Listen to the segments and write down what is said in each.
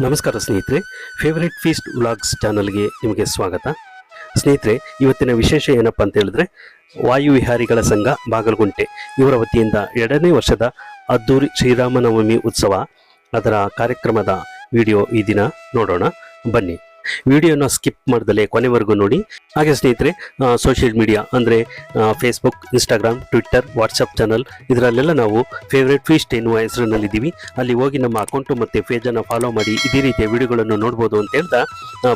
ನಮಸ್ಕಾರ ಸ್ನೇಹಿತರೆ favourite feast vlogs ಚಾನಲ್ಗೆ ನಿಮಗೆ ಸ್ವಾಗತ. ಸ್ನೇಹಿತರೆ, ಇವತ್ತಿನ ವಿಶೇಷ ಏನಪ್ಪ ಅಂತ ಹೇಳಿದ್ರೆ, ವಾಯು ವಿಹಾರಿಗಳ ಸಂಘ ಬಾಗಲಗುಂಟೆ ಇವರ ವತಿಯಿಂದ ಎರಡನೇ ವರ್ಷದ ಅದ್ದೂರಿ ಶ್ರೀರಾಮನವಮಿ ಉತ್ಸವ. ಅದರ ಕಾರ್ಯಕ್ರಮದ ವಿಡಿಯೋ ಈ ದಿನ ನೋಡೋಣ. ಬನ್ನಿ. ವಿಡಿಯೋನ ಸ್ಕಿಪ್ ಮಾಡ್ದಲೇ ಕೊನೆವರೆಗೂ ನೋಡಿ. ಹಾಗೆ ಸ್ನೇಹಿತರೆ ಸೋಷಿಯಲ್ ಮೀಡಿಯಾ ಅಂದರೆ Facebook Instagram Twitter WhatsApp channel ಇದರಲ್ಲೆಲ್ಲ ನಾವು ಫೇವ್ರೇಟ್ ಫೀಸ್ಟ್ ಎನ್ನುವ ಹೆಸರಿನಲ್ಲಿದ್ದೀವಿ. ಅಲ್ಲಿ ಹೋಗಿ ನಮ್ಮ ಅಕೌಂಟು ಮತ್ತು ಪೇಜನ್ನು ಫಾಲೋ ಮಾಡಿ ಇದೇ ರೀತಿಯ ವಿಡಿಯೋಗಳನ್ನು ನೋಡ್ಬೋದು ಅಂತ ಹೇಳ್ತಾ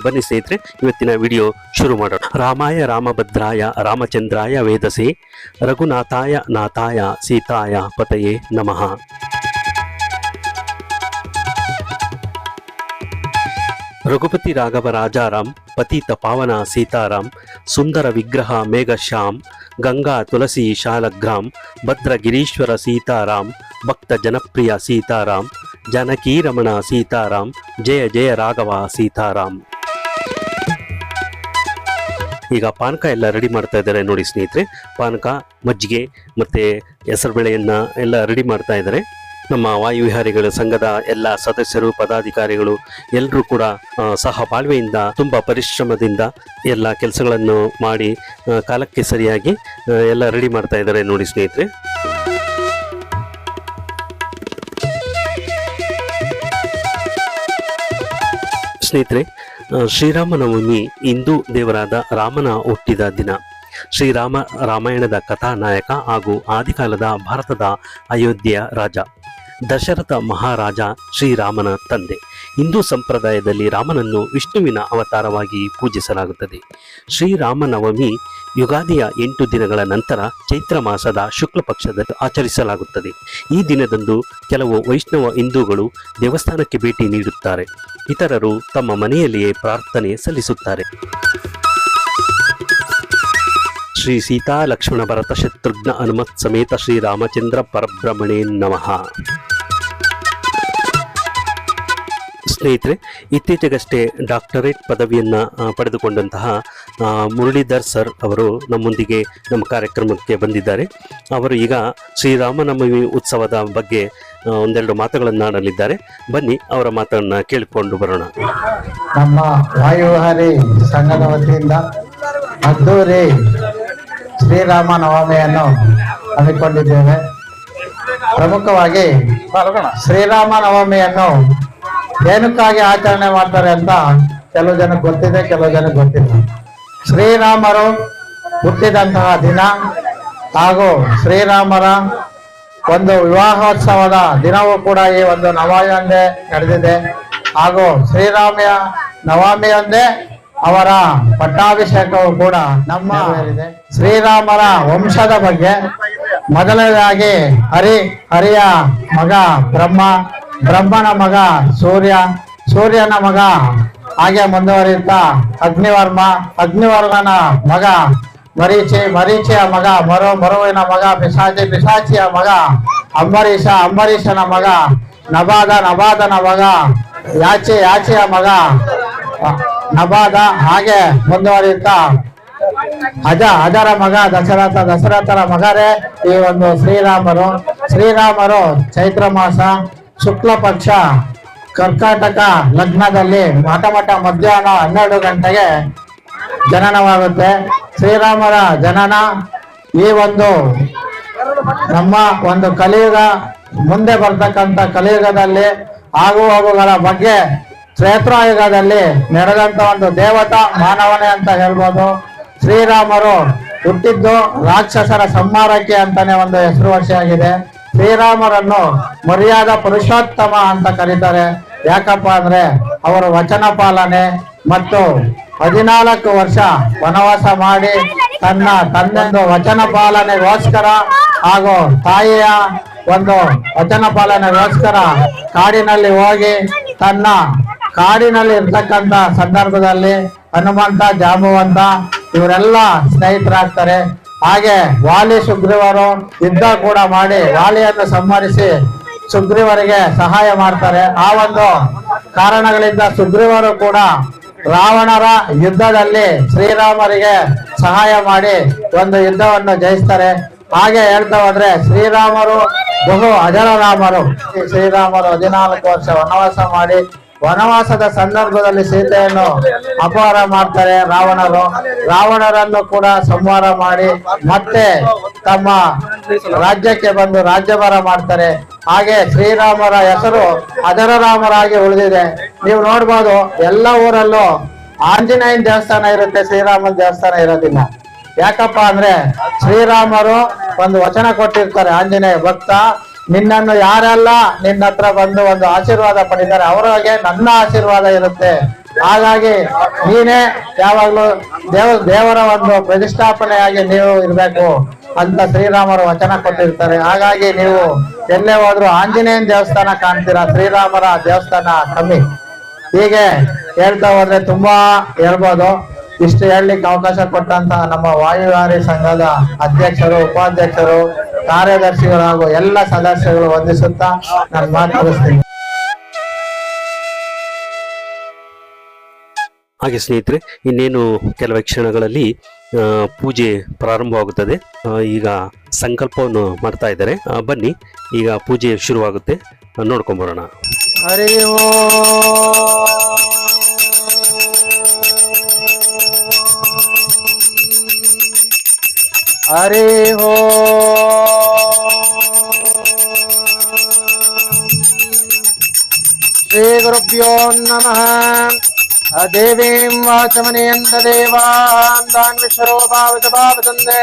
ಬನ್ನಿ ಸ್ನೇಹಿತರೆ, ಇವತ್ತಿನ ವಿಡಿಯೋ ಶುರು ಮಾಡೋಣ. ರಾಮಾಯ ರಾಮಭದ್ರಾಯ ರಾಮಚಂದ್ರಾಯ ವೇದಸೆ, ರಘುನಾಥಾಯ ನಾಥಾಯ ಸೀತಾಯ ಪತಯೇ ನಮಃ. ರಘುಪತಿ ರಾಘವ ರಾಜಾರಾಮ್ ಪತಿತ ಪಾವನ ಸೀತಾರಾಮ್ ಸುಂದರ ವಿಗ್ರಹ ಮೇಘಶ್ಯಾಮ್ ಗಂಗಾ ತುಳಸಿ ಶಾಲಗ್ರಾಮ್ ಭದ್ರ ಗಿರೀಶ್ವರ ಸೀತಾರಾಮ್ ಭಕ್ತ ಜನಪ್ರಿಯ ಸೀತಾರಾಮ್ ಜಾನಕೀರಮಣ ಸೀತಾರಾಮ್ ಜಯ ಜಯ ರಾಘವ ಸೀತಾರಾಮ್ ಈಗ ಪಾನಕ ಎಲ್ಲ ರೆಡಿ ಮಾಡ್ತಾ ಇದ್ದಾರೆ ನೋಡಿ ಸ್ನೇಹಿತರೆ. ಪಾನಕ, ಮಜ್ಜಿಗೆ ಮತ್ತೆ ಹೆಸರುಬೇಳೆಯನ್ನ ಎಲ್ಲ ರೆಡಿ ಮಾಡ್ತಾ ಇದ್ದಾರೆ. ನಮ್ಮ ವಾಯುವಿಹಾರಿಗಳ ಸಂಘದ ಎಲ್ಲ ಸದಸ್ಯರು, ಪದಾಧಿಕಾರಿಗಳು ಎಲ್ಲರೂ ಕೂಡ ಸಹಬಾಳ್ವೆಯಿಂದ ಸಹ ಬಾಳ್ವೆಯಿಂದ ತುಂಬಾ ಪರಿಶ್ರಮದಿಂದ ಎಲ್ಲ ಕೆಲಸಗಳನ್ನು ಮಾಡಿ ಕಾಲಕ್ಕೆ ಸರಿಯಾಗಿ ಎಲ್ಲ ರೆಡಿ ಮಾಡ್ತಾ ಇದ್ದಾರೆ ನೋಡಿ ಸ್ನೇಹಿತರೆ. ಸ್ನೇಹಿತರೆ ಶ್ರೀರಾಮನವಮಿ ಹಿಂದೂ ದೇವರಾದ ರಾಮನ ಹುಟ್ಟಿದ ದಿನ. ಶ್ರೀರಾಮ ರಾಮಾಯಣದ ಕಥಾನಾಯಕ ಹಾಗೂ ಆದಿಕಾಲದ ಭಾರತದ ಅಯೋಧ್ಯೆಯ ರಾಜ. ದಶರಥ ಮಹಾರಾಜ ಶ್ರೀರಾಮನ ತಂದೆ. ಹಿಂದೂ ಸಂಪ್ರದಾಯದಲ್ಲಿ ರಾಮನನ್ನು ವಿಷ್ಣುವಿನ ಅವತಾರವಾಗಿ ಪೂಜಿಸಲಾಗುತ್ತದೆ. ಶ್ರೀರಾಮನವಮಿ ಯುಗಾದಿಯ ಎಂಟು ದಿನಗಳ ನಂತರ ಚೈತ್ರ ಮಾಸದ ಶುಕ್ಲ ಪಕ್ಷದಲ್ಲಿ ಆಚರಿಸಲಾಗುತ್ತದೆ. ಈ ದಿನದಂದು ಕೆಲವು ವೈಷ್ಣವ ಹಿಂದೂಗಳು ದೇವಸ್ಥಾನಕ್ಕೆ ಭೇಟಿ ನೀಡುತ್ತಾರೆ. ಇತರರು ತಮ್ಮ ಮನೆಯಲ್ಲಿಯೇ ಪ್ರಾರ್ಥನೆ ಸಲ್ಲಿಸುತ್ತಾರೆ. ಶ್ರೀ ಸೀತಾ ಲಕ್ಷ್ಮಣ ಭರತ ಶತ್ರುಘ್ನ ಹನುಮತ್ ಸಮೇತ ಶ್ರೀ ರಾಮಚಂದ್ರ ಪರಬ್ರಹ್ಮಣೇ ನಮಃ. ಸ್ನೇಹಿತರೆ, ಇತ್ತೀಚೆಗಷ್ಟೇ ಡಾಕ್ಟರೇಟ್ ಪದವಿಯನ್ನು ಪಡೆದುಕೊಂಡಂತಹ ಮುರಳೀಧರ್ ಸರ್ ಅವರು ನಮ್ಮೊಂದಿಗೆ ನಮ್ಮ ಕಾರ್ಯಕ್ರಮಕ್ಕೆ ಬಂದಿದ್ದಾರೆ. ಅವರು ಈಗ ಶ್ರೀರಾಮನವಮಿ ಉತ್ಸವದ ಬಗ್ಗೆ ಒಂದೆರಡು ಮಾತುಗಳನ್ನು ಆಡಲಿದ್ದಾರೆ. ಬನ್ನಿ, ಅವರ ಮಾತನ್ನು ಕೇಳಿಕೊಂಡು ಬರೋಣ. ನಮ್ಮ ವಾಯುಹಾರಿ ಸಂಘದ ವತಿಯಿಂದ ಅದ್ದೂರಿ ಶ್ರೀರಾಮ ನವಮಿಯನ್ನು ಹಮ್ಮಿಕೊಂಡಿದ್ದೇವೆ. ಪ್ರಮುಖವಾಗಿ ಶ್ರೀರಾಮ ನವಮಿಯನ್ನು ಏನಕ್ಕಾಗಿ ಆಚರಣೆ ಮಾಡ್ತಾರೆ ಅಂತ ಕೆಲವು ಜನ ಗೊತ್ತಿದೆ, ಕೆಲವು ಜನ ಗೊತ್ತಿಲ್ಲ. ಶ್ರೀರಾಮರು ಹುಟ್ಟಿದಂತಹ ದಿನ ಹಾಗೂ ಶ್ರೀರಾಮರ ಒಂದು ವಿವಾಹೋತ್ಸವದ ದಿನವೂ ಕೂಡ ಈ ಒಂದು ನವಾಯಂದೇ ನಡೆದಿದೆ. ಹಾಗೂ ಶ್ರೀರಾಮಿಯ ನವಮಿಯಂದೇ ಅವರ ಪಟ್ಟಾಭಿಷೇಕವು ಕೂಡ ನಮ್ಮ ಶ್ರೀರಾಮರ ವಂಶದ ಬಗ್ಗೆ ಮೊದಲನೇದಾಗಿ ಹರಿ ಹರಿಯ ಮಗ ಬ್ರಹ್ಮ ಬ್ರಹ್ಮನ ಮಗ ಸೂರ್ಯ ಸೂರ್ಯನ ಮಗ ಹಾಗೆ ಮುಂದುವರಿಯುತ್ತ ಅಗ್ನಿವರ್ಮ ಅಗ್ನಿವರ್ಮನ ಮಗ ಮರೀಚಿ ಮರೀಚಿಯ ಮಗ ಮರು ಮರುವಿನ ಮಗ ಪಿಶಾಚಿ ಪಿಶಾಚಿಯ ಮಗ ಅಂಬರೀಷ ಅಂಬರೀಷನ ಮಗ ನಬಾದ ನಬಾದನ ಮಗ ಯಾಚಿ ಯಾಚಿಯ ಮಗ ನಬಾದ, ಹಾಗೆ ಮುಂದುವರಿಯುತ್ತಾ. ಅಜ, ಅಜರ ಮಗ, ದಶರಥ, ದಶರಥರ ಮಗರೇ, ಈ ಒಂದು ಶ್ರೀರಾಮರು. ಶ್ರೀರಾಮರು ಚೈತ್ರ ಮಾಸ ಶುಕ್ಲ ಪಕ್ಷ ಕರ್ಕಾಟಕ ಲಗ್ನದಲ್ಲಿ ಮಠ ಮಠ ಮಧ್ಯಾಹ್ನ ಹನ್ನೆರಡು ಗಂಟೆಗೆ ಜನನವಾಗುತ್ತೆ. ಶ್ರೀರಾಮರ ಜನನ ಈ ಒಂದು ನಮ್ಮ ಒಂದು ಕಲಿಯುಗ ಮುಂದೆ ಬರ್ತಕ್ಕಂಥ ಕಲಿಯುಗದಲ್ಲಿ ಆಗುವಾಗುಗಳ ಬಗ್ಗೆ ಕ್ಷೇತ್ರಾಯುಗದಲ್ಲಿ ನೆರೆದಂತ ಒಂದು ದೇವತಾ ಮಾನವನೇ ಅಂತ ಹೇಳ್ಬೋದು. ಶ್ರೀರಾಮರು ಹುಟ್ಟಿದ್ದು ರಾಕ್ಷಸರ ಸಂಹಾರಕ್ಕೆ ಅಂತಾನೆ ಒಂದು ಹೆಸರುವಾಸಿಯಾಗಿದೆ ಶ್ರೀರಾಮರನ್ನು ಮರ್ಯಾದ ಪುರುಷೋತ್ತಮ ಅಂತ ಕರೀತಾರೆ. ಯಾಕಪ್ಪ ಅಂದ್ರೆ ಅವರ ವಚನ ಪಾಲನೆ ಮತ್ತು ಹದಿನಾಲ್ಕು ವರ್ಷ ವನವಾಸ ಮಾಡಿ ತನ್ನ ತಂದೆಂದು ವಚನ ಪಾಲನೆಗೋಸ್ಕರ ಹಾಗೂ ತಾಯಿಯ ಒಂದು ವಚನ ಪಾಲನೆಗೋಸ್ಕರ ಕಾಡಿನಲ್ಲಿ ಹೋಗಿ ತನ್ನ ಕಾಡಿನಲ್ಲಿ ಇರ್ತಕ್ಕಂತ ಸಂದರ್ಭದಲ್ಲಿ ಹನುಮಂತ, ಜಾಮುವಂತ ಇವರೆಲ್ಲ ಸ್ನೇಹಿತರಾಗ್ತಾರೆ. ಹಾಗೆ ವಾಲಿ ಸುಗ್ರೀವರು ಯುದ್ಧ ಕೂಡ ಮಾಡಿ ವಾಲಿಯನ್ನು ಸಂಹರಿಸಿ ಸುಗ್ರೀವರಿಗೆ ಸಹಾಯ ಮಾಡ್ತಾರೆ. ಆ ಒಂದು ಕಾರಣಗಳಿಂದ ಸುಗ್ರೀವರು ಕೂಡ ರಾವಣರ ಯುದ್ಧದಲ್ಲಿ ಶ್ರೀರಾಮರಿಗೆ ಸಹಾಯ ಮಾಡಿ ಒಂದು ಯುದ್ಧವನ್ನು ಜಯಿಸ್ತಾರೆ. ಹಾಗೆ ಹೇಳ್ತಾ ಹೋದ್ರೆ ಶ್ರೀರಾಮರು ಬಹು ಅಜರ ರಾಮರು ಶ್ರೀರಾಮರು ಹದಿನಾಲ್ಕು ವರ್ಷ ವನವಾಸ ಮಾಡಿ ವನವಾಸದ ಸಂದರ್ಭದಲ್ಲಿ ಸೀತೆಯನ್ನು ಅಪಹಾರ ಮಾಡ್ತಾರೆ ರಾವಣರು. ರಾವಣರನ್ನು ಕೂಡ ಸಂಹಾರ ಮಾಡಿ ಮತ್ತೆ ತಮ್ಮ ರಾಜ್ಯಕ್ಕೆ ಬಂದು ರಾಜ್ಯಭಾರ ಮಾಡ್ತಾರೆ. ಹಾಗೆ ಶ್ರೀರಾಮರ ಹೆಸರು ಅದರ ರಾಮರಾಗಿ ಉಳಿದಿದೆ. ನೀವು ನೋಡ್ಬೋದು ಎಲ್ಲ ಊರಲ್ಲೂ ಆಂಜನೇಯನ ದೇವಸ್ಥಾನ ಇರುತ್ತೆ, ಶ್ರೀರಾಮನ ದೇವಸ್ಥಾನ ಇರೋದಿಲ್ಲ. ಯಾಕಪ್ಪ ಅಂದ್ರೆ ಶ್ರೀರಾಮರು ಒಂದು ವಚನ ಕೊಟ್ಟಿರ್ತಾರೆ ಆಂಜನೇಯ ಭಕ್ತ. ನಿನ್ನನ್ನು ಯಾರೆಲ್ಲ, ನಿನ್ನ ಹತ್ರ ಬಂದು ಒಂದು ಆಶೀರ್ವಾದ ಪಡಿತಾರೆ. ಅವರಿಗೆ ನನ್ನ ಆಶೀರ್ವಾದ ಇರುತ್ತೆ. ಹಾಗಾಗಿ ನೀನೇ ಯಾವಾಗ್ಲೂ ದೇವ, ದೇವರ ಒಂದು ಪ್ರತಿಷ್ಠಾಪನೆಯಾಗಿ ನೀವು ಇರಬೇಕು ಅಂತ ಶ್ರೀರಾಮರು ವಚನ ಕೊಟ್ಟಿರ್ತಾರೆ. ಹಾಗಾಗಿ ನೀವು ಎಲ್ಲೇ ಹೋದ್ರು ಆಂಜನೇಯನ್ ದೇವಸ್ಥಾನ ಕಾಣ್ತೀರಾ? ಶ್ರೀರಾಮರ ದೇವಸ್ಥಾನ ಕಮ್ಮಿ. ಹೀಗೆ ಹೇಳ್ತಾ ಹೋದ್ರೆ ತುಂಬಾ ಹೇಳ್ಬೋದು. ಇಷ್ಟು ಹೇಳಲಿಕ್ಕೆ ಅವಕಾಶ ಕೊಟ್ಟಂತ ನಮ್ಮ ವಾಯುವಾರಿ ಸಂಘದ ಅಧ್ಯಕ್ಷರು, ಉಪಾಧ್ಯಕ್ಷರು ಕಾರ್ಯದರ್ಶಿಗಳು ಹಾಗೂ ಎಲ್ಲ ಸದಸ್ಯರು ವಂದಿಸುತ್ತಾ ನನ್ನ ಮಾತು ಮುಗಿಸ್ತೀನಿ. ಹಾಗೆ ಸ್ನೇಹಿತರೆ ಇನ್ನೇನು ಕೆಲವೇ ಕ್ಷಣಗಳಲ್ಲಿ ಪೂಜೆ ಪ್ರಾರಂಭವಾಗುತ್ತದೆ. ಈಗ ಸಂಕಲ್ಪವನ್ನು ಮಾಡ್ತಾ ಇದ್ದಾರೆ. ಬನ್ನಿ ಈಗ ಪೂಜೆ ಶುರುವಾಗುತ್ತೆ. ನೋಡ್ಕೊಂಬರೋಣ ಹರಿ ಹರಿ ಹೋ श्रीगुरुभ्यो नमः देवीं वाचमनियन्तदेवान् तान् विश्वरूपावचपावचन्दे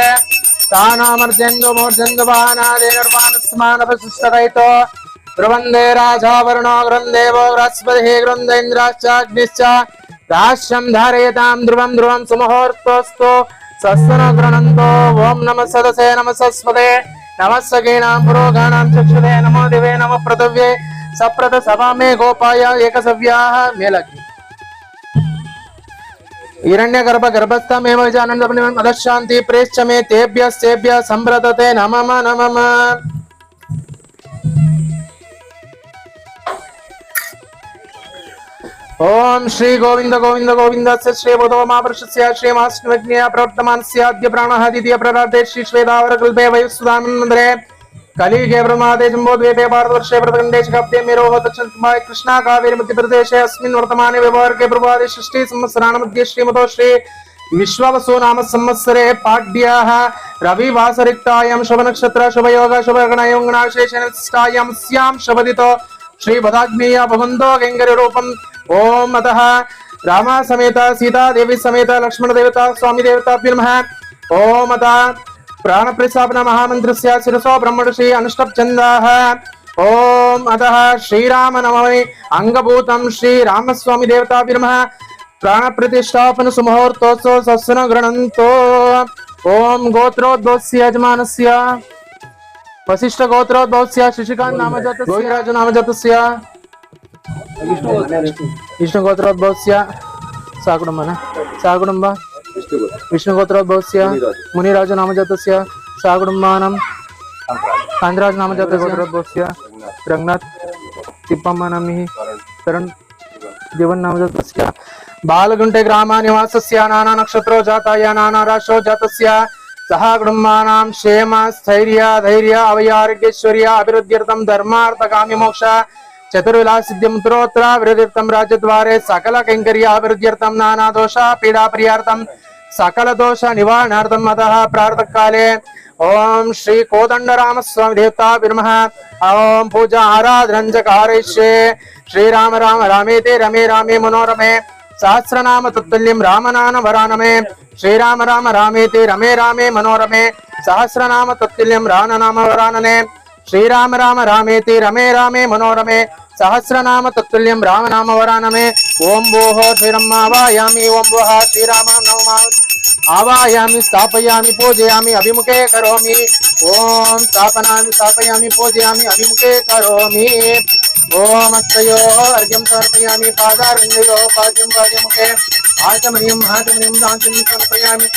तानामर्जन्दु मूर्जन्दु बाणादेर्वाणस्मानवशिष्टरहितो ब्रुवन्दे राजा वरुणो गृन्देवो बृहस्पतिः गृन्देन्द्राश्चाग्निश्च दास्यं धारयतां ध्रुवं ध्रुवं सुमुहूर्तोऽस्तु सस्वनो गृणन्तो ॐ नमः सदसे नमः सस्वते नमः सखीणां पुरोगाणां चक्षुरे नमो दिवे नमः पृथिव्यै सप्रत सभा में गोपाय एक मेलकी। हिरण्यगर्भ गर्भस्थमेव गजानन्दपनिमन् अदशान्ति प्रेश्च मे तेभ्यः सेभ्यः सम्प्रतते नम। नमम ओम श्री गोविंद गोविंद गोविंद से श्री बोधो महापुरुष से श्री महास्मज्ञ प्रवर्तमान से प्राण आदित्य प्रराधे श्री श्वेदावर कल्पे वयुस्वानंदरे కలియుగే ప్రమాదే జంబోద్వీపे भारतवर्षे प्रतखण्डे च कब्जे मेरो दक्षिणमाय कृष्णा कावेरी मध्यप्रदेशे अस्मिन् वर्तमाने व्यवहारके प्रभादे षष्ठी संवत्सराणमध्ये श्रीमतो श्री विश्ववसो नाम संवत्सरे पाड्याः रविवासरिक्तायां शुभनक्षत्र शुभयोग शुभगणयोगणाशेषनिष्ठायां स्यां शबदितो श्रीभदाग्नेय भगवन्तो गङ्गरिरूपम् ॐ अतः रामा समेत सीता देवी समेत लक्ष्मण देवता स्वामी देवताभ्य नमः ॐ अतः प्राण प्राणप्रतिस्थापन महामन्त्रस्य शिरसो ब्रह्मषि अनुष्टप्छन्दाः ओम अतः श्रीराम नमः अंगभूतं श्रीरामस्वामी देवता प्राण प्रतिष्ठापन सुमुहूर्तोत्सव सस्न गृणन्तो ओम गोत्रोद्भवस्य यजमान वशिष्ठ गोत्रोद्भवस्य शिशिकाज नामजात गोविराज नामजातस्य विष्णु गोत्रोद्भवस्य साकुटुम्बः साकुटुम्बः। विष्णुगोत्रोद्भवस्य मुनिराज। नाम कान्द्राजनामजातगोत्रोद्भवस्य रङ्गनाथ। तिप्पम्बनामिः तरण जीवन्नामजातस्य बालगुण्टे ग्रामनिवासस्य नानानक्षत्रो जाताय नानाराशो जातस्य सह कुटुम्बानां क्षेम स्थैर्य धैर्य अवयारोग्यैश्वर्य अभिवृद्ध्यर्थं धर्मार्थकाम्यमोक्ष चतुर्विलासिद्धिमुत्रोत्र विरुद्ध्यर्थं राजद्वारे सकलकैङ्कर्य अभिवृद्ध्यर्थं पीड़ा पीडाप्रियार्थं सकल दोष निवारणार्थम् अतः प्रार्थकाले ओम श्री कोदंडराम स्वामी देवता विर्मः ओम पूजा आराधनं कारयिष्ये श्रीराम राम रामेते रमे रामे मनोरमे। सहस्रनाम तत्तुल्यं रामनाम वरानमे। श्रीराम राम राम रामेते रमे रामे मनोरमे। सहस्रनाम तत्तुल्यं रामनाम वरानने श्रीराम राम रामेति रमे रामे मनोरमे। सहस्रनाम तत्तुल्यं रामनाम वरानमे। ओम भोः श्रीरम्मावायामि ओम भोः श्रीराम नमः। आवायामि, स्थापयामि, पूजयामि, अभिमुखे करोमि। ॐ स्थापनामि, स्थापयामि, पूजयामि, अभिमुखे करोमि। ओम हस्तयोः अर्घ्यं समर्पयामि पादारङ्गयोः पाद्यं पाद्यमुखे। आचमनीयं आचमनीयं दाञ्चनीं समर्पयामि।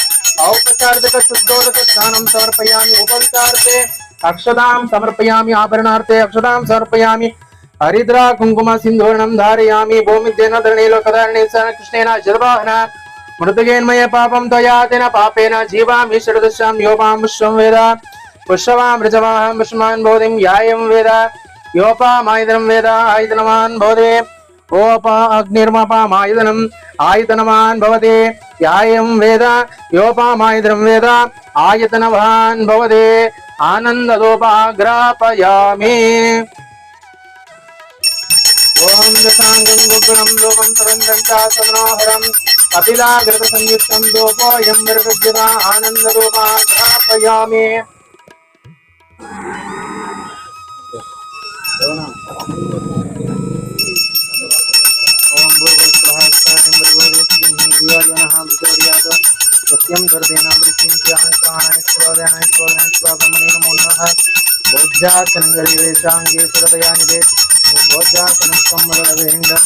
औपचारिकशुद्धोदकस्नानं समर्पयामि उपविचार्थे अक्षतां समर्पयामि, आभरणार्थे अक्षतां समर्पयामि। హరిద్రా కుంకుమ సింధూర్ణం ధారయామి భూమిద్యేన ధరణీలోకధారణే కృష్ణేన జలవాహన మృతగేన్మయ పాపం త్వయాతిన పాపేన జీవామి షడుదశ్యాం యోపాం విశ్వం వేద పుష్పవాం ఋజవాహం విష్మాన్ బోధిం యాయం వేద యోపామాయుధనం వేద ఆయుధనమాన్ బోధే ఓపా అగ్నిర్మపామాయుధనం ఆయతనవాన్ భవతి యాయం వేద యోపామాయుధనం వేద ఆయతనవాన్ భవతి ఆనందదోపాగ్రాపయామి रसाङ्गम् उग्रम् लोकम् सुरन्दम् चासमनोहरम् अखिलाघृतसंयुक्तम् लोकोऽयम् मृगज्युता आनन्दरूपाध्यापयामि। ॐ भूर्भुवस्सहस्रलिङ्गोरिः विजोर्याद सत्यं गर्देन वृत्तिं क्रियामिष्टानाय स्वादनाय स्वादनाय स्वादमनेन मोन्नः वज्रासनङ्गलिवेशाङ्गे सुरतया निवेश గోజా కనస్తంభ వేండం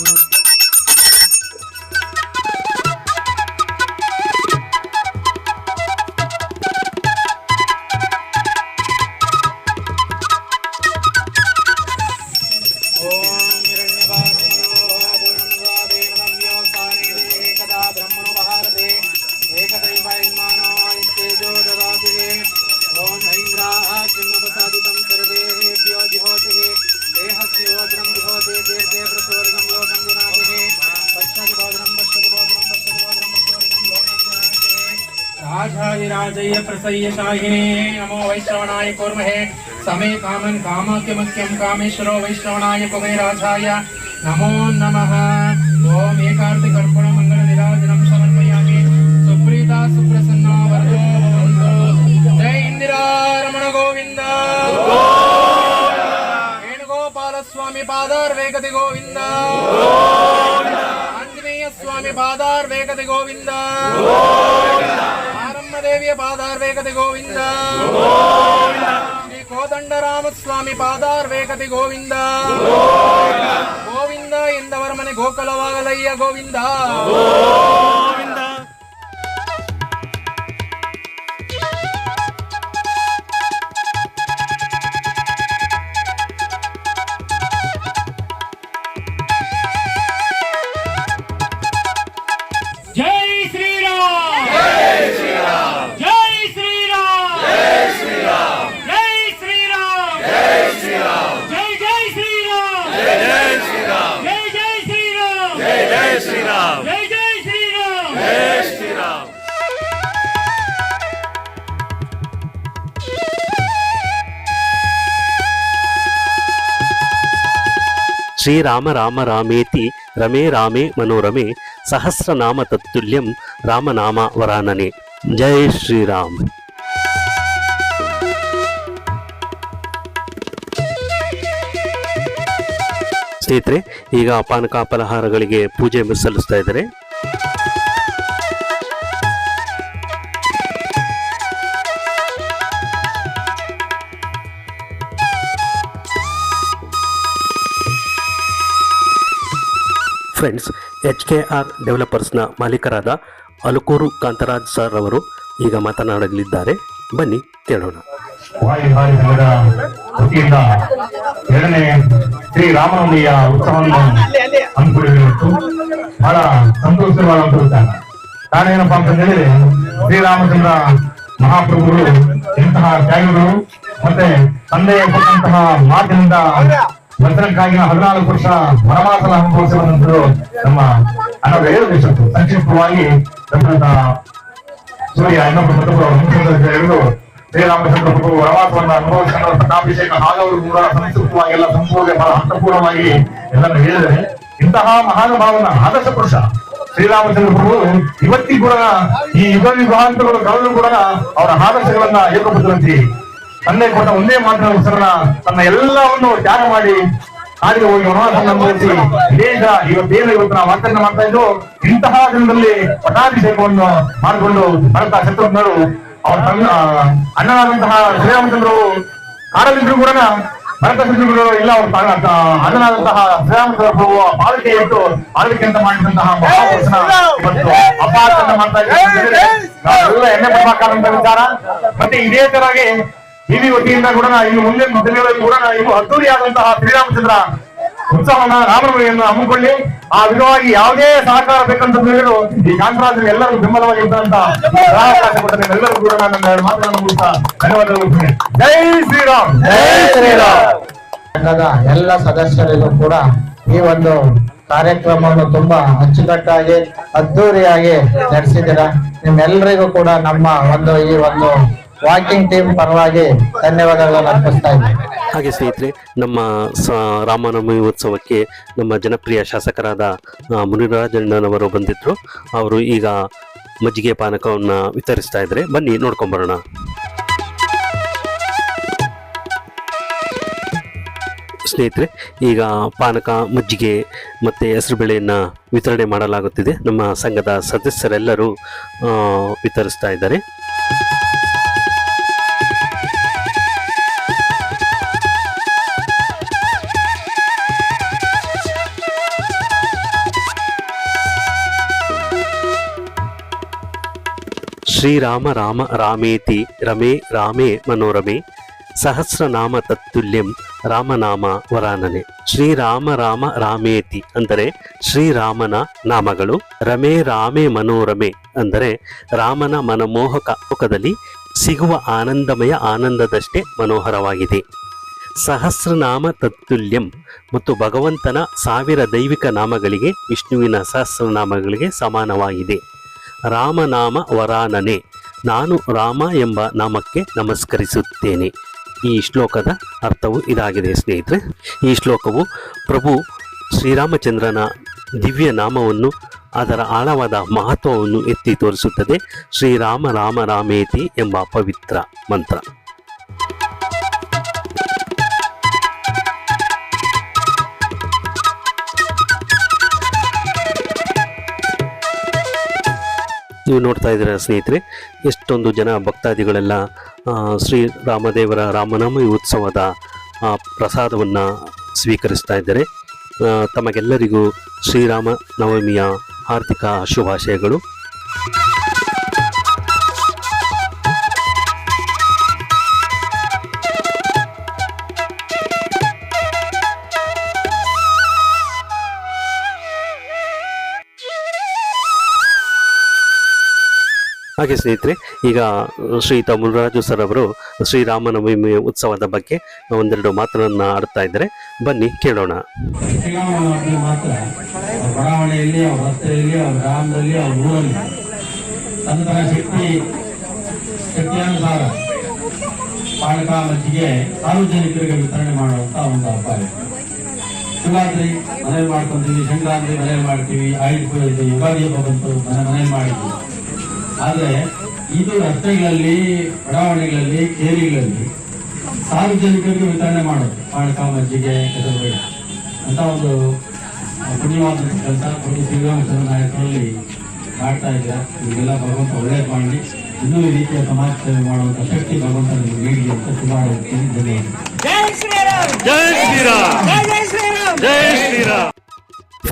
प्रसयशाये नमो वैश्रवणाय कूर्महे। समे कामन् कामाख्यमख्यं कामेश्वरो वैश्रवणाय कुबेराजाय नमो नमः। ॐ एकार्थकर्पणमङ्गलविराजनं समर्पयामि। सुप्रीता, सुप्रसन्ना जय इन्दिरा रमण गोविन्द। वेणुगोपालस्वामि पादार्वेगति गोविन्द। దేవి పాదార్వేగతి గోవింద శ్రీ కోదండరామస్వామి పాదార్వేగతి గోవింద గోవింద ఎందవరమని గోకలవాగలయ్య గోవింద ಶ್ರೀರಾಮ ರಾಮ ರಾಮೇತಿ ರಮೇ ರಾಮೇ ಮನೋರಮೆ ಸಹಸ್ರನಾಮ ತತ್ತುಲ್ಯಂ ರಾಮನಾಮ ವರಾನನೆ. ಜೈ ಶ್ರೀರಾಮ್. ಸ್ನೇಹಿತರೆ, ಈಗ ಪಾನಕ ಫಲಹಾರಗಳಿಗೆ ಪೂಜೆ ಸಲ್ಲಿಸ್ತಾ ಇದ್ದಾರೆ. ಫ್ರೆಂಡ್ಸ್ ಎಚ್ ಕೆ ಆರ್ ಡೆವಲಪರ್ಸ್ನ ಮಾಲೀಕರಾದ ಅಲುಕೂರು ಕಾಂತರಾಜ್ ಸರ್ ಅವರು ಈಗ ಮಾತನಾಡಲಿದ್ದಾರೆ. ಬನ್ನಿ, ಕೇಳೋಣ. ಎರಡನೇ ಶ್ರೀ ರಾಮನವಮಿಯ ಉತ್ಸವವನ್ನು ಹಮ್ಮಿಕೊಂಡಿರುವುದು ಬಹಳ ಸಂತೋಷವಾದಂತ ವಿಚಾರ. ಕಾರಣ ಏನಪ್ಪಾ ಅಂತ ಹೇಳಿದ್ರೆ ಶ್ರೀರಾಮಚಂದ್ರ ಮಹಾಪ್ರಭುಗಳು ಇಂತಹ ತ್ಯಾಗಗಳು ಮತ್ತೆ ತಂದೆಯ ಮಾತಿನಿಂದ ವಚನಕ್ಕಾಗಿ ಹದಿನಾಲ್ಕು ವರ್ಷ ವನವಾಸ ಅನುಭವಿಸಿರುವಂತದ್ದು ನಮ್ಮ ನಮ್ಮ ಅಣ್ಣ ಹೇಳಿದ್ರು ಸಂಕ್ಷಿಪ್ತವಾಗಿ ತಮ್ಮಂತಹ ಸೂರ್ಯ ಇನ್ನೊಬ್ಬರು ಮತ್ತೊಬ್ಬರು ಶ್ರೀರಾಮಚಂದ್ರ ಪ್ರಭು ವನವಾಸವನ್ನು ಅನುಭವಿಸಿದ ಪಟ್ಟಾಭಿಷೇಕ ಹಾಗವರು ಕೂಡ ಸಂಸ್ಕೃತವಾಗಿ ಎಲ್ಲ ಸಂಪೂರ್ಣ ಬಹಳ ಅರ್ಥಪೂರ್ಣವಾಗಿ ಎಲ್ಲರೂ ಹೇಳಿದರೆ ಇಂತಹ ಮಹಾನುಭಾವನ ಆದರ್ಶ ಪುರುಷ ಶ್ರೀರಾಮಚಂದ್ರ ಪ್ರಭು ಇವತ್ತಿಗೂ ಕೂಡ ಈ ಯುಗ ವಿಭಾಂತಗಳು ಕಳೆದು ಕೂಡ ಅವರ ಆದರ್ಶಗಳನ್ನ ಏಕಪುತ್ರಂತಿ ತಂದೆ ಕೊಟ್ಟ ಒಂದೇ ಮಾತಿನ ತನ್ನ ಎಲ್ಲವನ್ನು ತ್ಯಾಗ ಮಾಡಿ ಆಗಿದೆ ಹೋಗಿ ವನವಾಸವನ್ನು ಅನುಭವಿಸಿ ದೇಶ ಇವತ್ತೇನು ಇವತ್ತು ನಾವು ಆಚರಣೆ ಮಾಡ್ತಾ ಇದ್ದು, ಇಂತಹ ದಿನದಲ್ಲಿ ಪಟ್ಟಾಭಿಷೇಕವನ್ನು ಮಾಡಿಕೊಂಡು ಭರತ ಶತ್ರುಘ್ನರು, ಅವರ ತನ್ನ ಅಣ್ಣನಾದಂತಹ ಶ್ರೀರಾಮಚಂದ್ರರು ಕಾಡಲಿದ್ರು ಕೂಡ ಭರತ ಶತ್ರುಘ್ನರು ಇಲ್ಲ ಅವರು ಅಣ್ಣನಾದಂತಹ ಶ್ರೀರಾಮಚಂದ್ರ ಪ್ರಭು ಪಾಲಿಕೆ ಇಟ್ಟು ಆಳ್ವಿಕೆ ಅಂತ ಮಾಡಿದಂತಹ ಮಹಾಪುರುಷನ ಇವತ್ತು ಅಂತ ಮಾಡ್ತಾ ಇದ್ದಾರೆ. ನಾವೆಲ್ಲ ಎಣ್ಣೆ ಬರ್ಬೇಕಾದಂತ ವಿಚಾರ. ಮತ್ತೆ ಇದೇ ತರಗೆ ಇಲ್ಲಿ ವತಿಯಿಂದ ಕೂಡ ಇನ್ನು ಮುಂದಿನ ದಿನಗಳಲ್ಲಿ ಕೂಡ ಇನ್ನು ಅದ್ದೂರಿಯಾದಂತಹ ಶ್ರೀರಾಮಚಂದ್ರ ಉತ್ಸವನ ರಾಮನವಮಿಯನ್ನು ಹಮ್ಮಿಕೊಳ್ಳಿ. ಆ ವಿಧವಾಗಿ ಯಾವುದೇ ಸಹಕಾರ ಬೇಕಂತ ಹೇಳಿದ್ರು ಈ ಕಾಂತರಾಜರು ಎಲ್ಲರೂ ಬೆಂಬಲವಾಗಿ ಇದ್ದಂತ ಅವಕಾಶ ಕೊಟ್ಟರೆ ಎಲ್ಲರೂ ಕೂಡ ನನ್ನ ಎರಡು ಮಾತುಗಳನ್ನು ಮುಗಿಸ್ತಾ ಧನ್ಯವಾದಗಳು ಜೈ ಶ್ರೀರಾಮ್. ಜೈ ಶ್ರೀರಾಮ್. ಎಲ್ಲ ಸದಸ್ಯರಿಗೂ ಕೂಡ ಈ ಒಂದು ಕಾರ್ಯಕ್ರಮವನ್ನು ತುಂಬಾ ಅಚ್ಚುಕಟ್ಟಾಗಿ, ಅದ್ದೂರಿಯಾಗಿ ನಡೆಸಿದ್ದೀರಾ. ನಿಮ್ಮೆಲ್ಲರಿಗೂ ಕೂಡ ನಮ್ಮ ಒಂದು ಈ ಒಂದು ವಾಕಿಂಗ್ ಟೀಮ್ ಪರವಾಗಿ ಧನ್ಯವಾದಗಳನ್ನು ಅರ್ಪಿಸ್ತಾ ಹಾಗೆ ಸ್ನೇಹಿತರೆ, ನಮ್ಮ ಸ ರಾಮನವಮಿ ಉತ್ಸವಕ್ಕೆ ನಮ್ಮ ಜನಪ್ರಿಯ ಶಾಸಕರಾದ ಮುನಿರಾಜಣ್ಣನವರು ಬಂದಿದ್ದರು ಅವರು ಈಗ ಮಜ್ಜಿಗೆ ಪಾನಕವನ್ನು ವಿತರಿಸ್ತಾ ಇದ್ದಾರೆ. ಬನ್ನಿ, ನೋಡ್ಕೊಂಬರೋಣ. ಸ್ನೇಹಿತರೆ, ಈಗ ಪಾನಕ, ಮಜ್ಜಿಗೆ ಮತ್ತು ಹೆಸರುಬೇಳೆಯನ್ನು ವಿತರಣೆ ಮಾಡಲಾಗುತ್ತಿದೆ. ನಮ್ಮ ಸಂಘದ ಸದಸ್ಯರೆಲ್ಲರೂ ವಿತರಿಸ್ತಾ ಇದ್ದಾರೆ. ಶ್ರೀರಾಮ ರಾಮ ರಾಮೇತಿ ರಮೇ ರಾಮೇ ಮನೋರಮೆ ಸಹಸ್ರನಾಮ ತತ್ತುಲ್ಯಂ ರಾಮನಾಮ ವರಾನನೆ. ಶ್ರೀರಾಮ ರಾಮ ರಾಮೇತಿ ಅಂದರೆ ಶ್ರೀರಾಮನ ನಾಮಗಳು, ರಮೇ ರಾಮೇ ಮನೋರಮೆ ಅಂದರೆ ರಾಮನ ಮನಮೋಹಕ ಮುಖದಲ್ಲಿ ಸಿಗುವ ಆನಂದಮಯ ಆನಂದದಷ್ಟೇ ಮನೋಹರವಾಗಿದೆ. ಸಹಸ್ರನಾಮ ತತ್ತುಲ್ಯಂ ಮತ್ತು ಭಗವಂತನ ಸಾವಿರ ದೈವಿಕ ನಾಮಗಳಿಗೆ ವಿಷ್ಣುವಿನ ಸಹಸ್ರನಾಮಗಳಿಗೆ ಸಮಾನವಾಗಿದೆ. ರಾಮನಾಮ ವರಾನನೆ. ನಾನು ರಾಮ ಎಂಬ ನಾಮಕ್ಕೆ ನಮಸ್ಕರಿಸುತ್ತೇನೆ. ಈ ಶ್ಲೋಕದ ಅರ್ಥವು ಇದಾಗಿದೆ ಸ್ನೇಹಿತರೆ. ಈ ಶ್ಲೋಕವು ಪ್ರಭು ಶ್ರೀರಾಮಚಂದ್ರನ ದಿವ್ಯ ನಾಮವನ್ನು, ಅದರ ಆಳವಾದ ಮಹತ್ವವನ್ನು ಎತ್ತಿ ತೋರಿಸುತ್ತದೆ. ಶ್ರೀರಾಮ ರಾಮ ರಾಮೇತಿ ಎಂಬ ಪವಿತ್ರ ಮಂತ್ರ. ನೀವು ನೋಡ್ತಾ ಇದ್ದೀರ ಸ್ನೇಹಿತರೆ, ಎಷ್ಟೊಂದು ಜನ ಭಕ್ತಾದಿಗಳೆಲ್ಲ ಶ್ರೀ ರಾಮದೇವರ ರಾಮನಾಮ ಉತ್ಸವದ ಪ್ರಸಾದವನ್ನು ಸ್ವೀಕರಿಸ್ತಾ ಇದ್ದಾರೆ. ತಮಗೆಲ್ಲರಿಗೂ ಶ್ರೀರಾಮ ನವಮಿಯ ಆರ್ಥಿಕ ಶುಭಾಶಯಗಳು. ಹಾಗೆ ಸ್ನೇಹಿತರೆ, ಈಗ ಶ್ರೀಯುತ ಮುರುರಾಜು ಸರ್ ಅವರು ಶ್ರೀರಾಮನವಮಿ ಉತ್ಸವದ ಬಗ್ಗೆ ಒಂದೆರಡು ಮಾತುಗಳನ್ನು ಆಡ್ತಾ ಇದ್ದಾರೆ. ಬನ್ನಿ, ಕೇಳೋಣ. ಬಡಾವಣೆಯಲ್ಲಿ, ಅವ್ರ ರಸ್ತೆಯಲ್ಲಿ, ಅವ್ರ ಗ್ರಾಮದಲ್ಲಿ, ಅವ್ರ ಊರಲ್ಲಿ. ತನ್ನ ಶಕ್ತಿ, ಶಕ್ತಿಯಾನುಸಾರ ಪಾನಕ ಮಜ್ಜಿಗೆ ಸಾರ್ವಜನಿಕರಿಗೆ ವಿತರಣೆ ಮಾಡುವಂತ ಒಂದು ಹಬ್ಬ ಇದೆ ಶಿವರಾತ್ರಿ, ಮನೇಲಿ ಮಾಡ್ಕೊಂತೀವಿ, ಸಂಕ್ರಾಂತಿ ಮನೇಲಿ ಮಾಡ್ತೀವಿ, ಆಯುಧ ಯುಗಾದಿ ಹಬ್ಬ ಬಂತು, ಮನೆ ಮನೇಲಿ ಮಾಡಿದ್ವಿ. ಆದ್ರೆ ಇದು ರಸ್ತೆಗಳಲ್ಲಿ ಬಡಾವಣೆಗಳಲ್ಲಿ ಕೇರಿಗಳಲ್ಲಿ ಸಾರ್ವಜನಿಕರಿಗೆ ವಿತರಣೆ ಮಾಡೋದು ಪಾಣಕ ಮಜ್ಜಿಗೆ ಅಂತ ಒಂದು ಪುಣ್ಯವಾದ ಕೆಲಸ ಕೊಡಿ ಶ್ರೀರಾಮಚಂದ್ರ ನಾಯಕರಲ್ಲಿ ಮಾಡ್ತಾ ಇದ್ದಾರೆ ಇದೆಲ್ಲ ಭಗವಂತ ಒಳ್ಳೇದು ಮಾಡಲಿ ಇನ್ನೂ ಈ ರೀತಿಯ ಸಮಾಜ ಸೇವೆ ಮಾಡುವಂತ ಶಕ್ತಿ ಭಗವಂತ ನಿಮಗೆ ನೀಡಲಿ ಅಂತ ಶುಭ ಧನ್ಯವಾದ ಜೈ ಶ್ರೀರಾಮ್! ಜೈ ಜೈ ಶ್ರೀರಾಮ್! ಜೈ ಶ್ರೀರಾಮ್!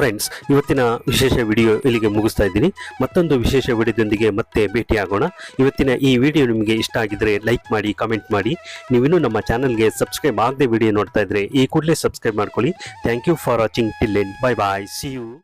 ಫ್ರೆಂಡ್ಸ್ ಇವತ್ತಿನ ವಿಶೇಷ ವಿಡಿಯೋ ಇಲ್ಲಿಗೆ ಮುಗಿಸ್ತಾ ಇದ್ದೀನಿ. ಮತ್ತೊಂದು ವಿಶೇಷ ವಿಡಿಯೋದೊಂದಿಗೆ ಮತ್ತೆ ಭೇಟಿಯಾಗೋಣ. ಇವತ್ತಿನ ಈ ವಿಡಿಯೋ ನಿಮಗೆ ಇಷ್ಟ ಆಗಿದ್ರೆ ಲೈಕ್ ಮಾಡಿ ಕಾಮೆಂಟ್ ಮಾಡಿ. ನೀವಿನ್ನೂ ನಮ್ಮ ಚಾನಲ್ಗೆ ಸಬ್ಸ್ಕ್ರೈಬ್ ಆಗದೆ ವಿಡಿಯೋ ನೋಡ್ತಾ ಇದ್ರೆ ಈ ಕೂಡಲೇ ಸಬ್ಸ್ಕ್ರೈಬ್ ಮಾಡ್ಕೊಳ್ಳಿ. Thank you for watching till end bye bye see you